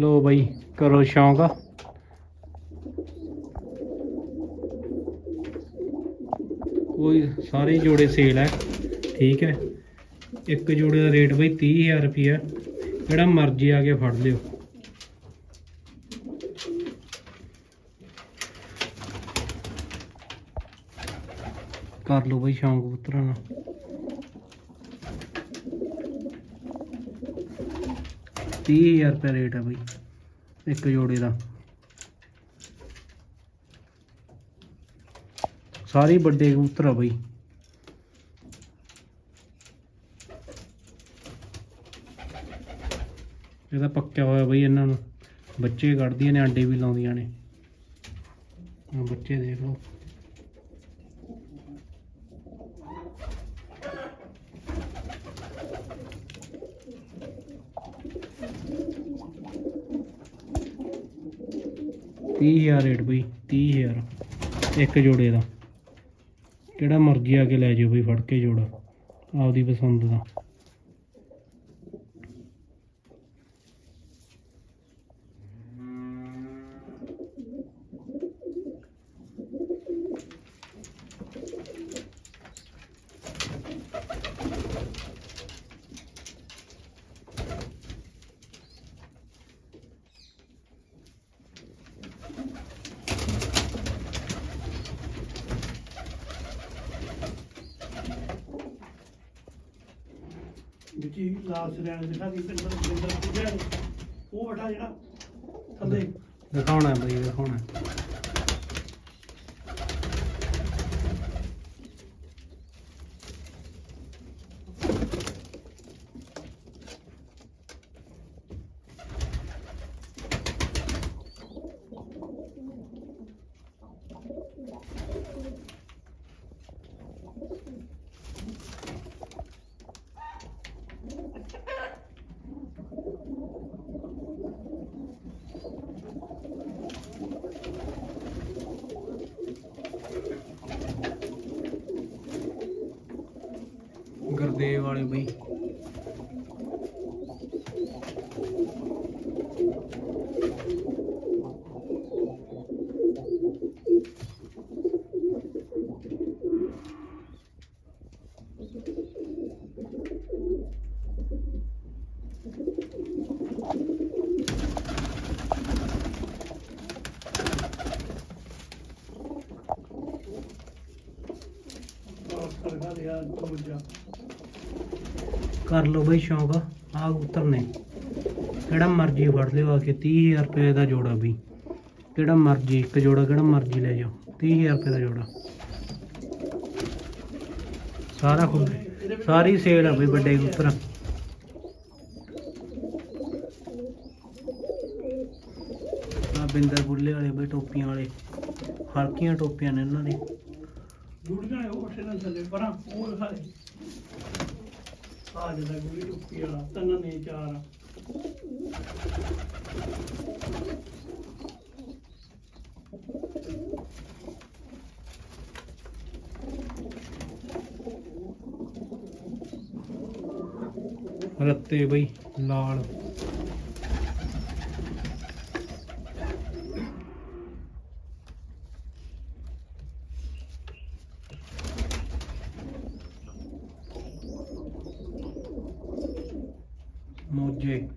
ਲੋ ਬਈ ਕਰੋ ਸ਼ੌਂਕ ਕੋਈ ਸਾਰੇ ਜੋੜੇ ਸੇਲ ਹੈ ਠੀਕ ਹੈ ਇੱਕ ਜੋੜੇ ਦਾ ਰੇਟ ਬਈ 30000 ਰੁਪਿਆ ਜਿਹੜਾ ਮਰਜ਼ੀ ਆ ਕੇ ਫੜ ਲਿਓ ਕਰ ਲਓ ਬਈ ਸ਼ੌਂਕ ਪੁੱਤਰਾਂ ਨਾਲ ਤੀਹ ਹਜ਼ਾਰ ਰੁਪਏ ਰੇਟ ਹੈ ਬਈ, ਇੱਕ ਜੋੜੇ ਦਾ। ਸਾਰੇ ਵੱਡੇ ਕਬੂਤਰ ਆ ਬਈ। ਇਹਦਾ ਪੱਕਿਆ ਹੋਇਆ ਬਈ ਇਹਨਾਂ ਨੂੰ। ਬੱਚੇ ਕੱਢਦੀਆਂ ਨੇ, ਆਂਡੇ ਵੀ ਲਾਉਂਦੀਆਂ ਨੇ। ਬੱਚੇ ਦੇਖ ਲਓ। ਤੀਹ ਹਜ਼ਾਰ ਰੇਟ ਬਈ, ਤੀਹ ਹਜ਼ਾਰ। ਇੱਕ ਜੋੜੇ ਦਾ। ਕਿਹੜਾ ਮਰਜ਼ੀ ਆ ਕੇ ਲੈ ਜਾਓ ਬਈ, ਫੜ ਕੇ ਜੋੜਾ। ਆਪਦੀ ਪਸੰਦ ਦਾ। ਵਿੱਚੀ ਲਾਸ ਰਹਿਣ ਦਿਖਾ ਦੀ ਪਿੰਦਰ ਪਿੰਦਰ ਪੂਜਾ ਉਹ ਵਟਾ ਜਿਹੜਾ ਥੱਲੇ। ਦਿਖਾਉਣਾ ਬਈ, ਦਿਖਾਉਣਾ ਗੁਰਦੇਵ ਵਾਲੇ ਬਈ ਲਾਸ ਕਰਗਾ ਦੇ ਆ ਪੂਜਾ ਕਰ ਲਓ ਬਈ ਸ਼ੌਂਕ ਆ ਕਬੂਤਰ ਨੇ। ਕਿਹੜਾ ਮਰਜ਼ੀ ਫੜ ਲਿਓ ਆ ਕੇ 30000 ਰੁਪਏ ਦਾ ਜੋੜਾ ਬਈ ਕਿਹੜਾ ਮਰਜ਼ੀ, ਇੱਕ ਜੋੜਾ, ਕਿਹੜਾ ਮਰਜ਼ੀ ਲੈ ਜਾਓ 30000 ਰੁਪਏ ਦਾ ਜੋੜਾ। ਸਾਰਾ ਖੁੱਲ ਸਾਰੀ ਸੇਲ ਆ ਬਈ ਵੱਡੇ ਕਬੂਤਰ। ਆ ਬਿੰਦਰ ਬੁੱਲੇ ਵਾਲੇ ਬਈ, ਟੋਪੀਆਂ ਵਾਲੇ। ਹਲਕੀਆਂ ਟੋਪੀਆਂ ਨੇ ਇਹਨਾਂ ਦੀ। ਗੁੜੀਆਂ ਉਹ ਵਟੇ ਨਾਲ ਥੱਲੇ, ਪਰਾਂ, ਉਹ ਦਿਖਾ ਦੇ। ਆ ਜਿਹੜਾ ਗੁੜੀ ਟੁੱਪੀ ਵਾਲਾ ਤਿੰਨ ਨੇ ਚਾਰ। ਰੱਤੇ ਬਈ ਲਾਲ। ਮੋਜੇ।